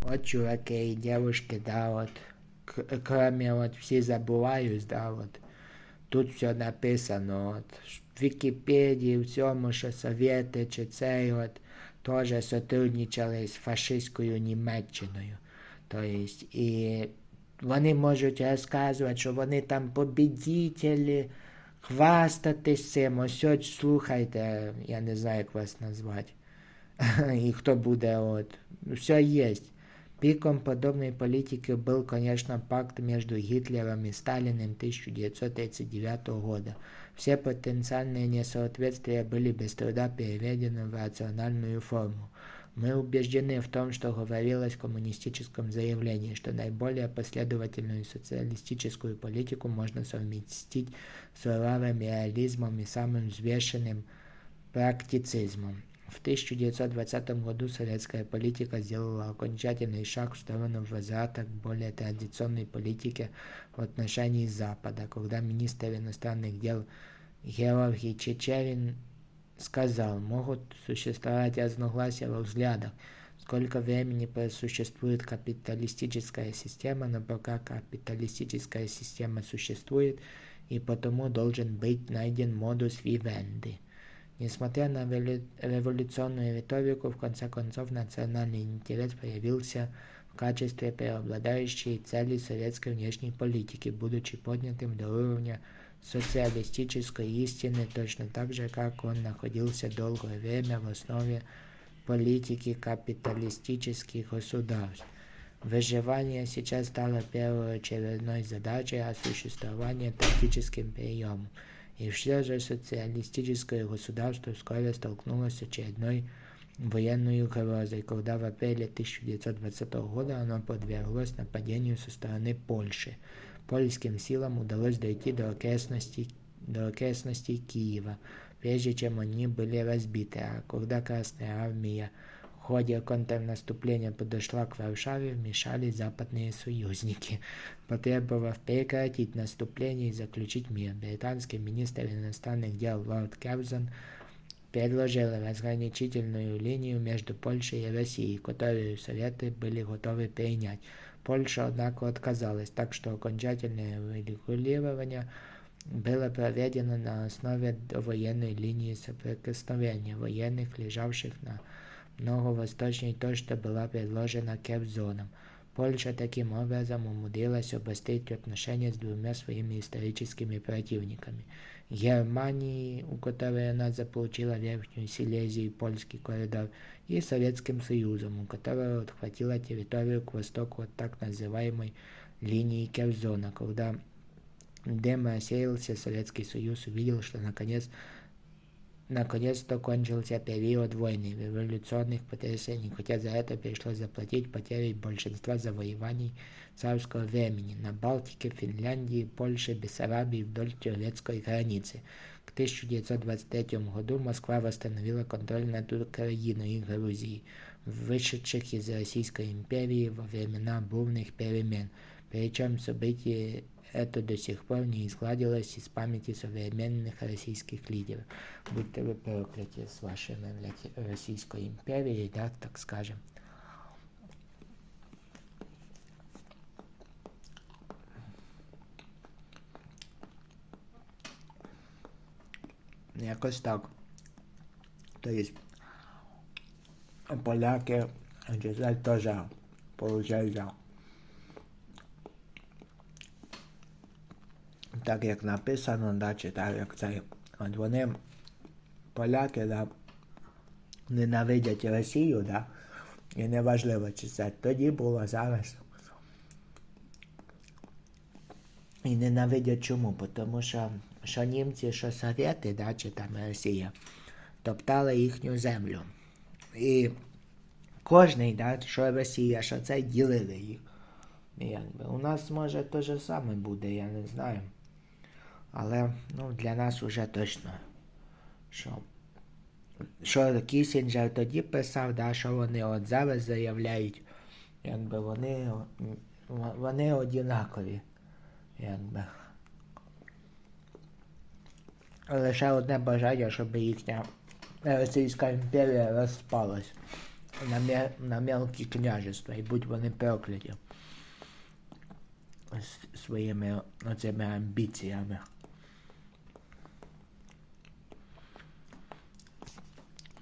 от чуваки і девушки, да, от, к- кроме от всі забувають, да, от, тут все написано, от, в Вікіпедії, в цьому, що Совєти чи цей, от, теж сотрудничали з фашистською Німеччиною. Тобто, і вони можуть розказувати, що вони там побідітелі, хвастатись цим. Ось от слухайте, я не знаю, як вас назвати. И кто буде от. Все есть. Пиком подобной политики был, конечно, пакт между Гитлером и Сталиным 1939 года. Все потенциальные несоответствия были без труда переведены в рациональную форму. Мы убеждены в том, что говорилось в коммунистическом заявлении, что наиболее последовательную социалистическую политику можно совместить с суровым реализмом и самым взвешенным практицизмом. В 1920 году советская политика сделала окончательный шаг в сторону возврата к более традиционной политике в отношении Запада, когда министр иностранных дел Георгий Чечерин сказал, могут существовать разногласия во взглядах, сколько времени просуществует капиталистическая система, но пока капиталистическая система существует, и потому должен быть найден модус вивенди. Несмотря на революционную риторику, в конце концов национальный интерес появился в качестве преобладающей цели советской внешней политики, будучи поднятым до уровня социалистической истины точно так же, как он находился долгое время в основе политики капиталистических государств. Выживание сейчас стало первоочередной задачей, а существование тактическим приемом. И все же социалистическое государство вскоре столкнулось с очередной военной угрозой, когда в апреле 1920 года оно подверглось нападению со стороны Польши. Польским силам удалось дойти до окрестностей, до окрестностей Киева, прежде чем они были разбиты, а когда Красная Армия в ходе контрнаступления подошла к Варшаве, вмешались западные союзники. Потребовав прекратить наступление и заключить мир, британский министр иностранных дел Лорд Керзон предложил разграничительную линию между Польшей и Россией, которую Советы были готовы принять. Польша, однако, отказалась, так что окончательное регулирование было проведено на основе военной линии соприкосновения военных, лежавших на много восточнее той, что была предложена Кевзоном. Польша таким образом умудрилась обострить отношения с двумя своими историческими противниками. Германией, у которой она заполучила Верхнюю Силезию и Польский коридор, и Советским Союзом, у которого отхватила территорию к востоку от так называемой линии Керзона. Когда дым рассеялся, Советский Союз увидел, что наконец Наконец-то кончился период войны, революционных потрясений, хотя за это пришлось заплатить потери большинства завоеваний царского времени на Балтике, Финляндии, Польше, Бессарабии вдоль турецкой границы. К 1923 году Москва восстановила контроль над Украиной и Грузией, вышедших из Российской империи во времена бурных перемен. Причем события это до сих пор не изгладилось из памяти современных российских лидеров. Будьте вы прокляты с вашей блядь, Российской империей, да, так скажем. Якось так. Тобто поляки теж получають так як написано, да, чи так як це. От вони, поляки, да, ненавидять Росію, да, і неважливо, чи це тоді було зараз. І ненавидять чому? Тому що, що німці, що совєти, да, чи там Росія, топтали їхню землю. І кожний, да, що Росія, що це ділили їх. Якби. У нас може те ж саме буде, я не знаю. Але ну, для нас вже точно, що що Кісінджер тоді писав, да, що вони от зараз заявляють, якби вони вони однакові. Якби. Лише одне бажання, щоб їхня Російська імперія розпалась. на, на мелкі княжества, і будь вони прокляті своїми оцими амбіціями.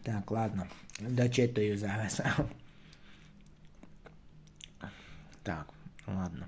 Так, ладно, дочитаю зараз. Так, ладно.